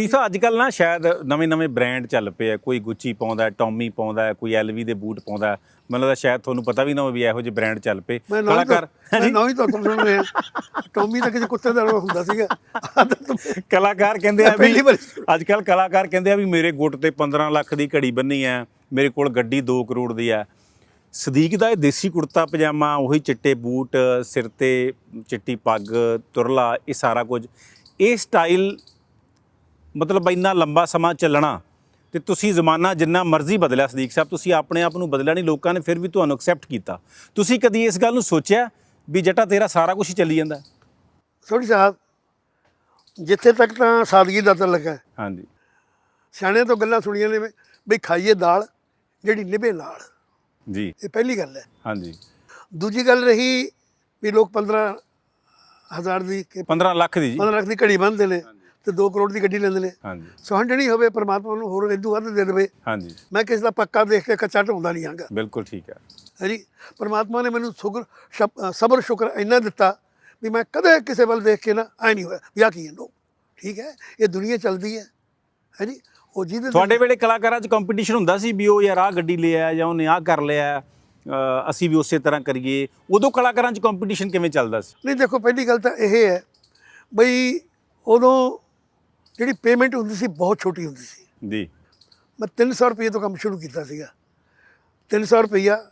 ਸਾਹਿਬ ਅੱਜ ਕੱਲ ਨਾ ਸ਼ਾਇਦ ਨਵੇਂ-ਨਵੇਂ ਬ੍ਰਾਂਡ ਚੱਲ ਪਏ ਆ। ਕੋਈ ਗੁੱਚੀ ਪਾਉਂਦਾ ਟੌਮੀ ਪਾਉਂਦਾ ਕੋਈ ਐਲਵੀ ਦੇ ਬੂਟ ਪਾਉਂਦਾ। ਮੈਨੂੰ ਲੱਗਦਾ ਸ਼ਾਇਦ ਤੁਹਾਨੂੰ ਪਤਾ ਵੀ ਨਾ ਹੋਵੇ ਵੀ ਇਹੋ ਜਿਹੇ ਬ੍ਰਾਂਡ ਚੱਲ ਪਏ। ਮੈਂ ਕਲਾਕਾਰ ਮੈਂ ਨਾ ਹੀ ਤਾਂ ਸੁਣ ਰਿਹਾ। ਟੋਮੀ ਤਾਂ ਕਿਸੇ ਕੁੱਤੇ ਦਾ ਹੁੰਦਾ ਸੀਗਾ। ਕਲਾਕਾਰ ਕਹਿੰਦੇ ਆ ਵੀ ਅੱਜ ਕੱਲ ਕਲਾਕਾਰ ਕਹਿੰਦੇ ਆ ਵੀ ਮੇਰੇ ਗੁੱਟ ਤੇ 15 ਲੱਖ ਦੀ ਘੜੀ ਬੰਨੀ ਹੈ ਮੇਰੇ ਕੋਲ ਗੱਡੀ 2 ਕਰੋੜ ਦੀ ਹੈ ਸਦੀਕ ਦਾ ਇਹ ਦੇਸੀ ਕੁੜਤਾ ਪਜਾਮਾ ਉਹੀ ਚਿੱਟੇ ਬੂਟ ਸਿਰ ਤੇ ਚਿੱਟੀ ਪੱਗ ਤੁਰਲਾ ਇਹ ਸਾਰਾ ਕੁਝ। ਇਹ ਸਟਾਈਲ ਮਤਲਬ ਇੰਨਾ ਲੰਬਾ ਸਮਾਂ ਚੱਲਣਾ ਤੇ ਤੁਸੀਂ ਜ਼ਮਾਨਾ ਜਿੰਨਾ ਮਰਜ਼ੀ ਬਦਲਿਆ ਸਦੀਕ ਸਾਹਿਬ ਤੁਸੀਂ ਆਪਣੇ ਆਪ ਨੂੰ ਬਦਲਿਆ ਨਹੀਂ ਲੋਕਾਂ ਨੇ ਫਿਰ ਵੀ ਤੁਹਾਨੂੰ ਐਕਸੈਪਟ ਕੀਤਾ। ਤੁਸੀਂ ਕਦੀ ਇਸ ਗੱਲ ਨੂੰ ਸੋਚਿਆ ਵੀ ਜੱਟਾ ਤੇਰਾ ਸਾਰਾ ਕੁਝ ਚੱਲੀ ਜਾਂਦਾ? ਸੋਢੀ ਸਾਹਿਬ ਜਿੱਥੇ ਤੱਕ ਤਾਂ ਸਾਦਗੀ ਦਾ ਤਲਕ ਹੈ। ਹਾਂਜੀ। ਸਿਆਣਿਆਂ ਤੋਂ ਗੱਲਾਂ ਸੁਣੀਆਂ ਨੇ ਵੀ ਖਾਈਏ ਦਾਲ ਜਿਹੜੀ ਨਿਭੇ ਨਾਲ। ਜੀ। ਇਹ ਪਹਿਲੀ ਗੱਲ ਹੈ। ਹਾਂਜੀ। ਦੂਜੀ ਗੱਲ ਰਹੀ ਵੀ ਲੋਕ 15 ਹਜ਼ਾਰ ਦੀ ਕਿ 15 ਲੱਖ ਦੀ ਜੀ। 15 ਲੱਖ ਦੀ ਘੜੀ ਬੰਨ੍ਹਦੇ ਨੇ। ਤੇ 2 ਕਰੋੜ ਦੀ ਗੱਡੀ ਲੈਂਦੇ ਨੇ। ਹਾਂਜੀ। ਸੁਹੰਡਣੀ ਹੋਵੇ ਪਰਮਾਤਮਾ ਨੂੰ ਹੋਰ ਇਦੋਂ ਵੱਧ ਦੇ ਦੇਵੇ। ਹਾਂਜੀ। ਮੈਂ ਕਿਸੇ ਦਾ ਪੱਕਾ ਦੇਖ ਕੇ ਕੱਚਾ ਢਾਉਂਦਾ ਨਹੀਂ ਆਂਗਾ ਬਿਲਕੁਲ ਠੀਕ ਹੈ। ਹੈ ਜੀ ਪਰਮਾਤਮਾ ਨੇ ਮੈਨੂੰ ਸ਼ੁਕਰ ਸਬਰ ਸ਼ੁਕਰ ਇੰਨਾ ਦਿੱਤਾ ਵੀ ਮੈਂ ਕਦੇ ਕਿਸੇ ਵੱਲ ਦੇਖ ਕੇ ਨਾ ਐ ਨਹੀਂ ਹੋਇਆ ਵੀ ਆਹ ਕੀ ਹੈ ਨੋ। ਠੀਕ ਹੈ? ਇਹ ਦੁਨੀਆ ਚੱਲਦੀ ਹੈ। ਹੈ ਜੀ ਉਹ ਜਿਹਦੇ ਤੁਹਾਡੇ ਵੇਲੇ ਕਲਾਕਾਰਾਂ 'ਚ ਕੰਪੀਟੀਸ਼ਨ ਹੁੰਦਾ ਸੀ ਵੀ ਉਹ ਯਾਰ ਆਹ ਗੱਡੀ ਲਿਆ ਜਾਂ ਉਹਨੇ ਆਹ ਕਰ ਲਿਆ। ਅਸੀਂ ਵੀ ਉਸੇ ਤਰ੍ਹਾਂ ਕਰੀਏ। ਉਦੋਂ ਕਲਾਕਾਰਾਂ 'ਚ ਕੰਪੀਟੀਸ਼ਨ ਕਿਵੇਂ ਚੱਲਦਾ ਸੀ? ਨਹੀਂ ਦੇਖੋ ਪਹਿਲੀ ਗੱਲ ਤਾਂ ਇਹ ਹੈ ਬਈ ਉਦੋਂ ਜਿਹੜੀ ਪੇਮੈਂਟ ਹੁੰਦੀ ਸੀ ਬਹੁਤ ਛੋਟੀ ਹੁੰਦੀ ਸੀ। ਜੀ। ਮੈਂ 300 ਰੁਪਏ ਤੋਂ ਕੰਮ ਸ਼ੁਰੂ ਕੀਤਾ ਸੀਗਾ। 300 ਰੁਪਈਆ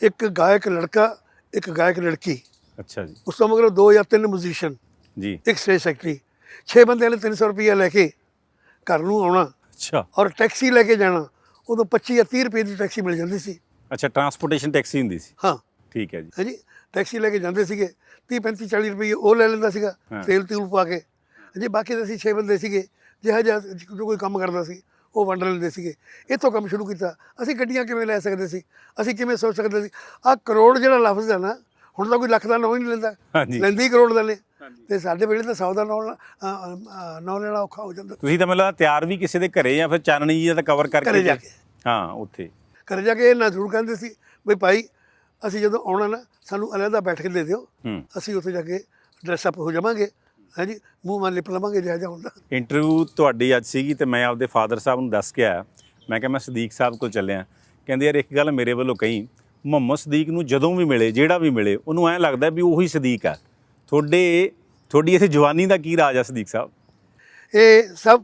ਇੱਕ ਗਾਇਕ ਲੜਕਾ ਇੱਕ ਗਾਇਕ ਲੜਕੀ। ਅੱਛਾ ਜੀ। ਉਸ ਤੋਂ ਮਗਰੋਂ ਦੋ ਜਾਂ ਤਿੰਨ ਮਿਊਜ਼ੀਸ਼ੀਅਨ ਜੀ। ਇੱਕ ਸਟੇਜ ਸੈਕਟਰੀ 6 ਬੰਦਿਆਂ ਨੇ 300 ਰੁਪਈਆ ਲੈ ਕੇ ਘਰ ਨੂੰ ਆਉਣਾ ਅੱਛਾ। ਔਰ ਟੈਕਸੀ ਲੈ ਕੇ ਜਾਣਾ। ਉਦੋਂ 25 ਜਾਂ 30 ਰੁਪਏ ਦੀ ਟੈਕਸੀ ਮਿਲ ਜਾਂਦੀ ਸੀ। ਅੱਛਾ ਟਰਾਂਸਪੋਰਟੇਸ਼ਨ ਟੈਕਸੀ ਹੁੰਦੀ ਸੀ। ਹਾਂ। ਠੀਕ ਹੈ ਜੀ। ਹਾਂਜੀ। ਟੈਕਸੀ ਲੈ ਕੇ ਜਾਂਦੇ ਸੀਗੇ। 30 35 40 ਰੁਪਏ ਉਹ ਲੈ ਲੈਂਦਾ ਸੀਗਾ। ਤੇਲ ਤੂਲ ਪਾ ਕੇ। ਹਾਂਜੀ ਬਾਕੀ ਤਾਂ ਅਸੀਂ 6 ਬੰਦੇ ਸੀਗੇ ਜਿਹੜਾ ਜਿਹਾ ਜੋ ਕੋਈ ਕੰਮ ਕਰਦਾ ਸੀ ਉਹ ਵੰਡ ਲੈਂਦੇ ਸੀਗੇ। ਇੱਥੋਂ ਕੰਮ ਸ਼ੁਰੂ ਕੀਤਾ। ਅਸੀਂ ਗੱਡੀਆਂ ਕਿਵੇਂ ਲੈ ਸਕਦੇ ਸੀ? ਅਸੀਂ ਕਿਵੇਂ ਸੋਚ ਸਕਦੇ ਸੀ? ਆਹ ਕਰੋੜ ਜਿਹੜਾ ਲਫ਼ਜ਼ ਹੈ ਨਾ ਹੁਣ ਤਾਂ ਕੋਈ ਲੱਖ ਦਾ ਨਾਂ ਹੀ ਨਹੀਂ ਲੈਂਦਾ। ਲੈਂਦੇ ਹੀ ਕਰੋੜ ਦਾ ਨੇ। ਤੇ ਸਾਡੇ ਵੇਲੇ ਤਾਂ 100 ਦਾ ਨਾਂ ਨਾਂ ਲੈਣਾ ਔਖਾ ਹੋ ਜਾਂਦਾ। ਤੁਸੀਂ ਤਾਂ ਮੈਨੂੰ ਲੱਗਦਾ ਤਿਆਰ ਵੀ ਕਿਸੇ ਦੇ ਘਰੇ ਜਾਂ ਫਿਰ ਚਾਨਣੀ ਜੀ ਦਾ ਕਵਰ ਕਰਕੇ ਜਾ। ਹਾਂ ਉੱਥੇ। ਘਰੇ ਜਾ ਕੇ ਇਹ ਨਾ ਜ਼ਰੂਰ ਕਹਿੰਦੇ ਸੀ ਵੀ ਭਾਈ ਅਸੀਂ ਜਦੋਂ ਆਉਣਾ ਨਾ ਸਾਨੂੰ ਅਲੱਗਾ ਬੈਠ ਕੇ ਦੇ ਦਿਓ। ਅਸੀਂ ਉੱਥੇ ਜਾ ਕੇ ਡਰੈਸ ਅਪ ਹੋ ਜਾਵਾਂਗੇ। ਹਾਂਜੀ ਮੂੰਹ ਮਾਂ ਲਿਪ ਲਵਾਂਗੇ ਜਿਹਾ ਹੁੰਦਾ ਇੰਟਰਵਿਊ ਤੁਹਾਡੀ ਅੱਜ ਸੀਗੀ ਤੇ ਮੈਂ ਆਪਦੇ ਫਾਦਰ ਸਾਹਿਬ ਨੂੰ ਦੱਸ ਕੇ ਆਇਆ। ਮੈਂ ਕਿਹਾ ਮੈਂ ਸਦੀਕ ਸਾਹਿਬ ਕੋਲ ਚੱਲਿਆ। ਕਹਿੰਦੇ ਯਾਰ ਇੱਕ ਗੱਲ ਮੇਰੇ ਵੱਲੋਂ ਕਹੀ ਮੁਹੰਮਦ ਸਦੀਕ ਨੂੰ ਜਦੋਂ ਵੀ ਮਿਲੇ ਜਿਹੜਾ ਵੀ ਮਿਲੇ ਉਹਨੂੰ ਐਂ ਲੱਗਦਾ ਵੀ ਉਹੀ ਸਦੀਕ ਆ। ਤੁਹਾਡੇ ਤੁਹਾਡੀ ਇੱਥੇ ਜਵਾਨੀ ਦਾ ਕੀ ਰਾਜ ਆ ਸਦੀਕ ਸਾਹਿਬ? ਇਹ ਸਭ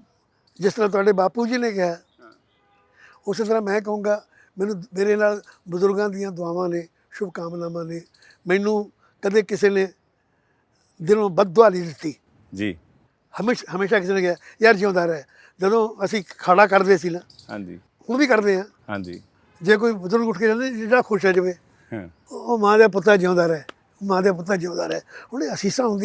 ਜਿਸ ਤਰ੍ਹਾਂ ਤੁਹਾਡੇ ਬਾਪੂ ਜੀ ਨੇ ਕਿਹਾ ਉਸੇ ਤਰ੍ਹਾਂ ਮੈਂ ਕਹੂੰਗਾ ਮੈਨੂੰ ਮੇਰੇ ਨਾਲ ਬਜ਼ੁਰਗਾਂ ਦੀਆਂ ਦੁਆਵਾਂ ਨੇ ਸ਼ੁਭ ਕਾਮਨਾਵਾਂ ਨੇ। ਮੈਨੂੰ ਕਦੇ ਕਿਸੇ ਨੇ ਦਿਲੋਂ ਬਦਦੁਆ ਨਹੀਂ ਦਿੱਤੀ। ਜੀ। ਹਮੇਸ਼ਾ ਹਮੇਸ਼ਾ ਕਿਸੇ ਨੇ ਕਿਹਾ ਯਾਰ ਜਿਉਂਦਾ ਰਹਿ। ਜਦੋਂ ਅਸੀਂ ਖਾੜਾ ਕਰਦੇ ਸੀ ਨਾ ਹਾਂਜੀ। ਹੁਣ ਵੀ ਕਰਦੇ ਆ ਹਾਂਜੀ। ਜੇ ਕੋਈ ਬਜ਼ੁਰਗ ਉੱਠ ਕੇ ਜਾਂਦੇ ਜਿਹੜਾ ਖੁਸ਼ ਹੋ ਜਾਵੇ ਹਾਂ। ਉਹ ਮਾਂ ਦਾ ਪੁੱਤਾ ਜਿਉਂਦਾ ਰਹੇ ਮਾਂ ਦਾ ਪੁੱਤਾ ਜਿਉਂਦਾ ਰਹੇ। ਹੁਣ ਅਸੀਸਾਂ ਹੁੰਦੀਆਂ